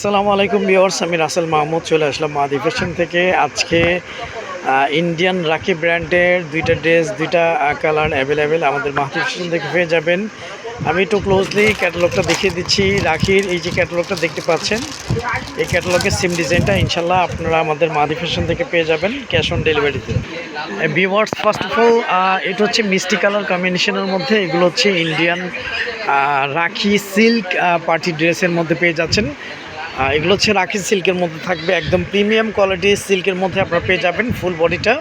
আসসালামু আলাইকুম বিওয়ার্স আমি রাসেল মাহমুদ, চলে আসলাম মাদি ফ্যাশন থেকে। আজকে ইন্ডিয়ান রাখি ব্র্যান্ডের দুইটা ড্রেস, দুইটা কালার অ্যাভেলেবেল আমাদের মাহাদি ফ্যাশন থেকে পেয়ে যাবেন। আমি একটু ক্লোজলি ক্যাটালগটা দেখিয়ে দিচ্ছি। রাখির এই যে ক্যাটালগটা দেখতে পাচ্ছেন, এই ক্যাটালগের সিম ডিজাইনটা ইনশাল্লাহ আপনারা আমাদের মাদি ফ্যাশন থেকে পেয়ে যাবেন ক্যাশ অন ডেলিভারিতে বিওয়ার্স ফার্স্ট অফ অল এটা হচ্ছে মিষ্টি কালার কম্বিনেশনের মধ্যে, এগুলো হচ্ছে ইন্ডিয়ান রাখি সিল্ক পার্টি ড্রেসের মধ্যে পেয়ে যাচ্ছেন। এগুলো হচ্ছে রাখি সিল্কের মধ্যে থাকবে, একদম প্রিমিয়াম কোয়ালিটির সিল্কের মধ্যে আপনারা পেয়ে যাবেন ফুল বডিটা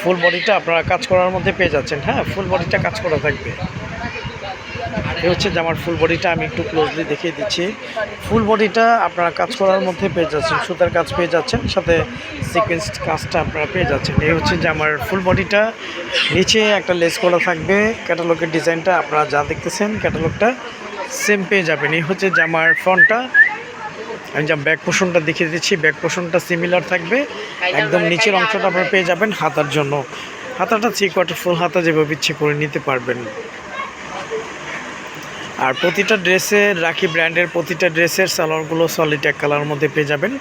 ফুল বডিটা আপনারা কাজ করার মধ্যে পেয়ে যাচ্ছেন হ্যাঁ ফুল বডিটা কাজ করা থাকবে। এই হচ্ছে যে আমার ফুল বডিটা আমি একটু ক্লোজলি দেখিয়ে দিচ্ছি। ফুল বডিটা আপনারা কাজ করার মধ্যে পেয়ে যাচ্ছেন, সুতার কাজ পেয়ে যাচ্ছেন, সাথে সিকোয়েন্স কাজটা আপনারা পেয়ে যাচ্ছেন। এই হচ্ছে যে আমার ফুল বডিটা নিচে একটা লেস করা থাকবে ক্যাটালগের ডিজাইনটা আপনারা যা দেখতেছেন ক্যাটালগটা সেম পেয়ে যাবেন। এই হচ্ছে যে আমার ফ্রন্টটা আমি যা ব্যাক পোষণটা দেখিয়ে দিচ্ছি ব্যাক পোষণটা সিমিলার থাকবে। একদম নিচের অংশটা আপনারা পেয়ে যাবেন হাতার জন্য। হাতাটা থ্রি কোয়ার্টার ফুল হাতা যেভাবে ইচ্ছে করে নিতে পারবেন। আর প্রতিটা ড্রেসে রাখি ব্র্যান্ডের প্রতিটা ড্রেসের সালোয়ারগুলো সলিড এক কালার মধ্যে পেয়ে যাবেন।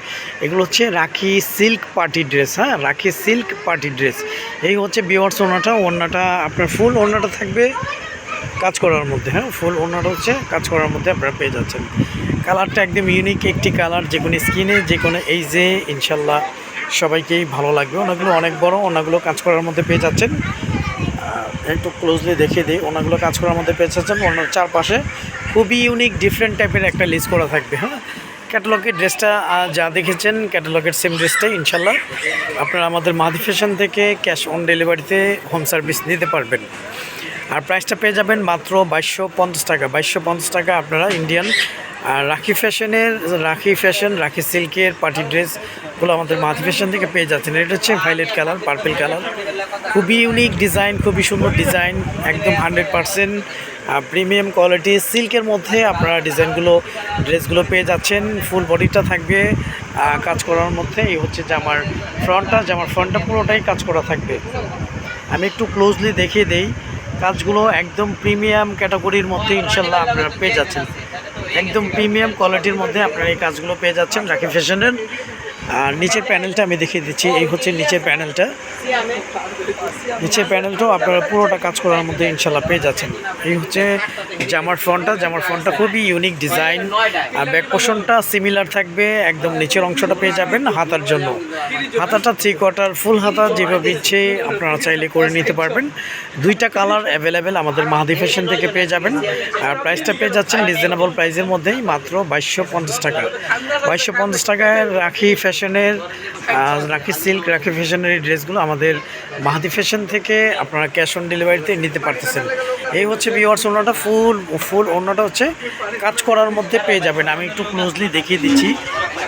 এগুলো হচ্ছে রাখি সিল্ক পার্টি ড্রেস হ্যাঁ? রাখি সিল্ক পার্টি ড্রেস এই হচ্ছে বিওয়ার্স ওনাটা ওনাটা আপনার ফুল ওনাটা থাকবে। কাজ করার মধ্যে হ্যাঁ ফুল ওনার হচ্ছে কাজ করার মধ্যে আপনারা পেয়ে যাচ্ছেন। কালারটা একদম ইউনিক একটি কালার, যে কোনো স্কিনে যে কোনো এই যে ইনশাল্লাহ সবাইকেই ভালো লাগবে। ওনাগুলো অনেক বড়, ওনাগুলো কাজ করার মধ্যে পেয়ে যাচ্ছেন। একটু ক্লোজলি দেখিয়ে দিই, ওনাগুলো কাজ করার মধ্যে পেয়ে যাচ্ছেন। ওনার চারপাশে খুবই ইউনিক ডিফারেন্ট টাইপের একটা লিস্ট করা থাকবে হ্যাঁ। ক্যাটালগের ড্রেসটা যা দেখেছেন ক্যাটালগের সেম ড্রেসটাই ইনশাল্লাহ আপনারা আমাদের মাদি ফ্যাশন থেকে ক্যাশ অন ডেলিভারিতে হোম সার্ভিস নিতে পারবেন। আর প্রাইসটা পেয়ে যাবেন মাত্র বাইশশো পঞ্চাশ টাকা। বাইশশো পঞ্চাশ টাকা আপনারা ইন্ডিয়ান আর রাখি ফ্যাশনের রাখি ফ্যাশন রাখি সিল্কের পার্টি ড্রেসগুলো আমাদের মাথি ফ্যাশন থেকে পেয়ে যাচ্ছেন। এটা হচ্ছে ভাইলেট কালার পার্পেল কালার খুবই ইউনিক ডিজাইন খুবই সুন্দর ডিজাইন একদম হান্ড্রেড পারসেন্ট প্রিমিয়াম কোয়ালিটি সিল্কের মধ্যে আপনারা ডিজাইনগুলো ড্রেসগুলো পেয়ে যাচ্ছেন। ফুল বডিটা থাকবে কাজ করার মধ্যে। এই হচ্ছে যে আমার ফ্রন্টটা যে আমার ফ্রন্টটা পুরোটাই কাজ করা থাকবে। আমি একটু ক্লোজলি দেখিয়ে দেই। কাজগুলো একদম প্রিমিয়াম ক্যাটাগরির মধ্যে ইনশাল্লাহ আপনারা পেয়ে যাচ্ছেন। একদম প্রিমিয়াম কোয়ালিটির মধ্যে আপনারা এই কাজগুলো পেয়ে যাচ্ছেন, রাখি ফ্যাশনের। আর নিচের প্যানেলটা আমি দেখিয়ে দিচ্ছি। এই হচ্ছে নিচের প্যানেলটা। নিচের প্যানেলটাও আপনারা পুরোটা কাজ করার মধ্যে ইনশাল্লাহ পেয়ে যাচ্ছেন। এই হচ্ছে জামার ফ্রন্টটা। জামার ফ্রন্টটা খুবই ইউনিক ডিজাইন আর ব্যাক পোষণটা সিমিলার থাকবে। একদম নিচের অংশটা পেয়ে যাবেন হাতার জন্য। হাতাটা থ্রি কোয়ার্টার ফুল হাতা যেভাবে ইচ্ছে আপনারা চাইলে করে নিতে পারবেন। দুইটা কালার অ্যাভেলেবেল আমাদের মাহাদি ফ্যাশন থেকে পেয়ে যাবেন। আর প্রাইসটা পেয়ে যাচ্ছেন রিজনেবল প্রাইসের মধ্যেই মাত্র বাইশশো পঞ্চাশ টাকা। বাইশশো পঞ্চাশ টাকায় রাখি ফ্যাশনের রাখি সিল্ক রাখি ফ্যাশনের এই ড্রেসগুলো আমাদের মাহাদি ফ্যাশন থেকে আপনারা ক্যাশ অন ডেলিভারিতে নিতে পারতেছেন। এই হচ্ছে বিওয়ার্স ওনাটা ফুল ফুল ওনাটা হচ্ছে কাজ করার মধ্যে পেয়ে যাবেন। আমি একটু ক্লোজলি দেখিয়ে দিচ্ছি।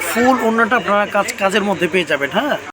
ফুল ওনাটা আপনারা কাজ, কাজের মধ্যে পেয়ে যাবেন হ্যাঁ?